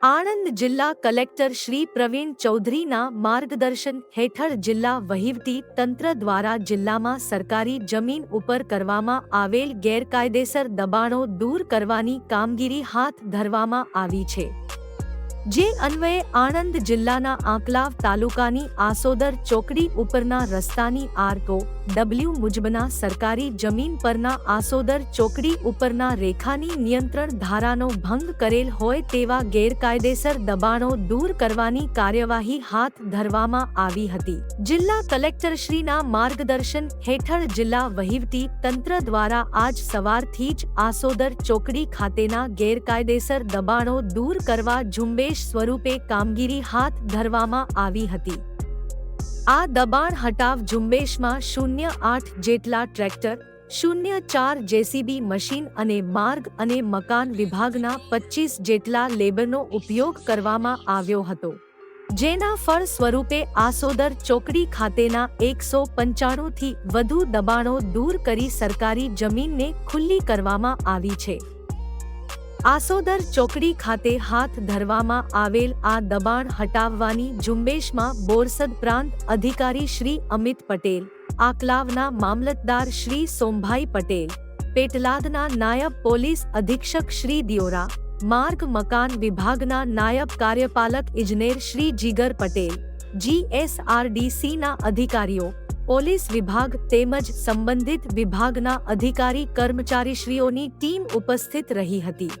આણંદ જિલ્લા કલેક્ટર શ્રી પ્રવીણ ચૌધરીના માર્ગદર્શન હેઠળ જિલ્લા વહીવટી તંત્ર દ્વારા જિલ્લામાં સરકારી જમીન ઉપર કરવામાં આવેલ ગેરકાયદેસર દબાણો દૂર કરવાની કામગીરી હાથ ધરવામાં આવી છે. જે અન્વયે આણંદ જિલ્લાના આંકલાવ તાલુકાની આસોદર ચોકડી ઉપરના રસ્તાની આરકો ડબલ્યુ મુજબના સરકારી જમીન પરના આસોદર ચોકડી ઉપરના રેખાની નિયંત્રણ ધારાનો ભંગ કરેલ હોય તેવા ગેરકાયદેસર દબાણો દૂર કરવાની કાર્યવાહી હાથ ધરવામાં આવી હતી. જિલ્લા કલેક્ટરશ્રીના માર્ગદર્શન હેઠળ જિલ્લા વહીવટી તંત્ર દ્વારા આજ સવારથી જ આસોદર ચોકડી ખાતેના ગેરકાયદેસર દબાણો દૂર કરવા ઝુંબેશ સ્વરૂપે કામગીરી હાથ ધરવામાં આવી હતી. આ દબાણ હટાવ ઝુંબેશમાં શૂન્ય આઠ જેટલા ટ્રેક્ટર, શૂન્ય ચાર જેસીબી મશીન અને માર્ગ અને મકાન વિભાગના પચીસ જેટલા લેબરનો ઉપયોગ કરવામાં આવ્યો હતો. જેના ફળ સ્વરૂપે આસોદર ચોકડી ખાતેના એકસો પંચાણુંથી વધુ દબાણો દૂર કરી સરકારી જમીનને ખુલ્લી કરવામાં આવી છે. આસોદર ચોકડી ખાતે હાથ ધરવામાં આવેલ આ દબાણ હટાવવાની ઝુંબેશમાં બોરસદ પ્રાંત અધિકારી શ્રી અમિત પટેલ, આકલાવના મામલતદાર શ્રી સોમભાઈ પટેલ, પેટલાદના નાયબ પોલીસ અધિક્ષક શ્રી દિયોરા, માર્ગ મકાન વિભાગના નાયબ કાર્યપાલક ઇજનેર શ્રી જીગર પટેલ, જીએસઆરડીસીના અધિકારીઓ, પોલીસ વિભાગ તેમજ સંબંધિત વિભાગના અધિકારી કર્મચારીશ્રીઓની ટીમ ઉપસ્થિત રહી હતી.